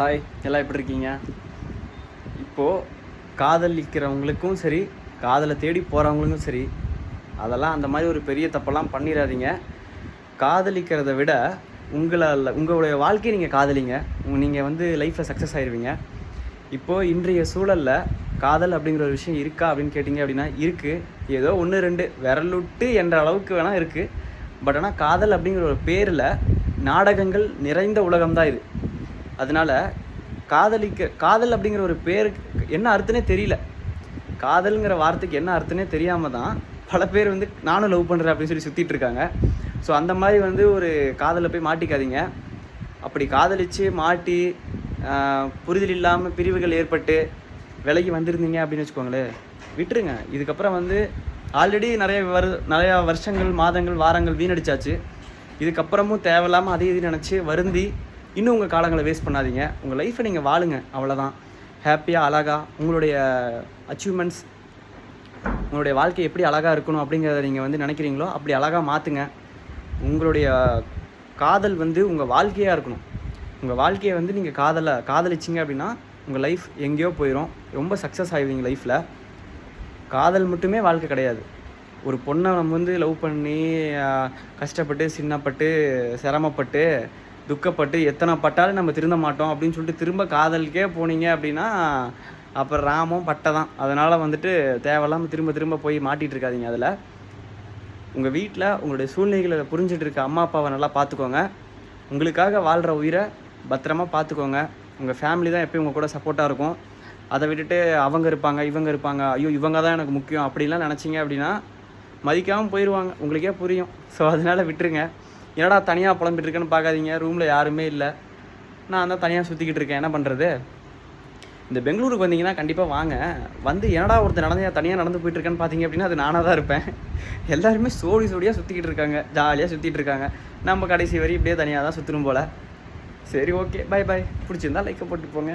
Hi எல்லாம் எப்படி இருக்கீங்க? இப்போது காதலிக்கிறவங்களுக்கும் சரி காதலை தேடி போகிறவங்களுக்கும் சரி அதெல்லாம் அந்த மாதிரி ஒரு பெரிய தப்பெல்லாம் பண்ணிடாதீங்க காதலிக்கிறத விட உங்களால் உங்களுடைய வாழ்க்கையை நீங்கள் காதலிங்க. நீங்கள் வந்து லைஃப்பில் சக்ஸஸ் ஆயிடுவீங்க இப்போது இன்றைய சூழலில் காதல் அப்படிங்கிற ஒரு விஷயம் இருக்கா அப்படின்னு கேட்டிங்க அப்படின்னா இருக்குது ஏதோ ஒன்று ரெண்டு விரலுட்டு என்ற அளவுக்கு வேணால் இருக்குது பட் ஆனால் காதல் அப்படிங்கிற ஒரு பேரில் நாடகங்கள் நிறைந்த உலகம் தான் இது. அதனால காதலிக்க காதல் அப்படிங்கிற ஒரு பேருக்கு என்ன அர்த்தனே தெரியல. காதல்ங்கிற வார்த்தைக்கு என்ன அர்த்தனே தெரியாமல் தான் பல பேர் வந்து நானும் லவ் பண்ணுறேன் அப்படின்னு சொல்லி சுற்றிட்டு இருக்காங்க. ஸோ அந்த மாதிரி வந்து ஒரு காதலை போய் மாட்டிக்காதீங்க. அப்படி காதலிச்சு மாட்டி புரிதல் இல்லாமல் பிரிவுகள் ஏற்பட்டு விலகி வந்திருந்தீங்க அப்படின்னு வச்சுக்கோங்களேன் விட்டுருங்க. இதுக்கப்புறம் வந்து ஆல்ரெடி நிறைய வரு நிறையா வருஷங்கள் மாதங்கள் வாரங்கள் வீணடிச்சாச்சு. இதுக்கப்புறமும் தேவையில்லாமல் அதே இது நினச்சி வருந்தி இன்னும் உங்கள் காலங்களை வேஸ்ட் பண்ணாதீங்க. உங்கள் லைஃப்பை நீங்கள் வாழுங்க. அவ்வளோதான் ஹாப்பியாக அழகாக உங்களுடைய அச்சீவ்மெண்ட்ஸ் உங்களுடைய வாழ்க்கை எப்படி அழகாக இருக்கணும் அப்படிங்கிறத நீங்கள் வந்து நினைக்கிறீங்களோ அப்படி அழகாக மாற்றுங்க உங்களுடைய காதல் வந்து உங்கள் வாழ்க்கையாக இருக்கணும். உங்கள் வாழ்க்கையை வந்து நீங்கள் காதலை காதலிச்சிங்க அப்படின்னா உங்கள் லைஃப் எங்கேயோ போயிடும் ரொம்ப சக்ஸஸ் ஆகிடுவீங்க லைஃப்பில் காதல் மட்டுமே வாழ்க்கை கிடையாது. ஒரு பொண்ணை நம்ம வந்து லவ் பண்ணி கஷ்டப்பட்டு சின்னப்பட்டு சிரமப்பட்டு துக்கப்பட்டு எத்தனை பட்டாலும் நம்ம திருந்த மாட்டோம் அப்படின்னு சொல்லிட்டு திரும்ப காதலுக்கே போனீங்க அப்படின்னா அப்புறம் ராமம் பட்டை தான். அதனால் வந்துட்டு தேவையில்லாமல் திரும்ப திரும்ப போய் மாட்டிகிட்டு இருக்காதிங்க அதில். உங்கள் வீட்டில் உங்களுடைய சூழ்நிலைகளை புரிஞ்சிட்டு இருக்க அம்மா அப்பாவை நல்லா பார்த்துக்கோங்க உங்களுக்காக வாழ்கிற உயிரை பத்திரமா பார்த்துக்கோங்க உங்கள் ஃபேமிலி தான் எப்பயும் உங்கள் கூட சப்போர்ட்டாக இருக்கும். அதை விட்டுட்டு அவங்க இருப்பாங்க இவங்க இருப்பாங்க. ஐயோ இவங்க தான் எனக்கு முக்கியம் அப்படிலாம் நினச்சிங்க அப்படின்னா மதிக்காமல் போயிடுவாங்க உங்களுக்கே புரியும். ஸோ அதனால் விட்டுருங்க. என்னடா தனியாக புலம்பிட்டு இருக்கேன்னு பார்க்காதீங்க ரூமில் யாருமே இல்லை. நான் தான் தனியாக சுற்றிக்கிட்டு இருக்கேன் என்ன பண்ணுறது இந்த பெங்களூருக்கு வந்தீங்கன்னா கண்டிப்பாக வாங்க. வந்து என்னடா ஒருத்தர் நடந்து தனியாக நடந்து போயிட்டு இருக்கேன்னு பார்த்தீங்க அப்படின்னா அது நானாக தான் இருப்பேன். எல்லாருமே சோடி சோடியாக சுற்றிக்கிட்டு இருக்காங்க ஜாலியாக சுற்றிட்டு இருக்காங்க. நம்ம கடைசி வரையும் இப்படியே தனியாக தான் சுற்றணும் போல். சரி ஓகே பை பை பிடிச்சிருந்தா லைக்கை போட்டு போங்க.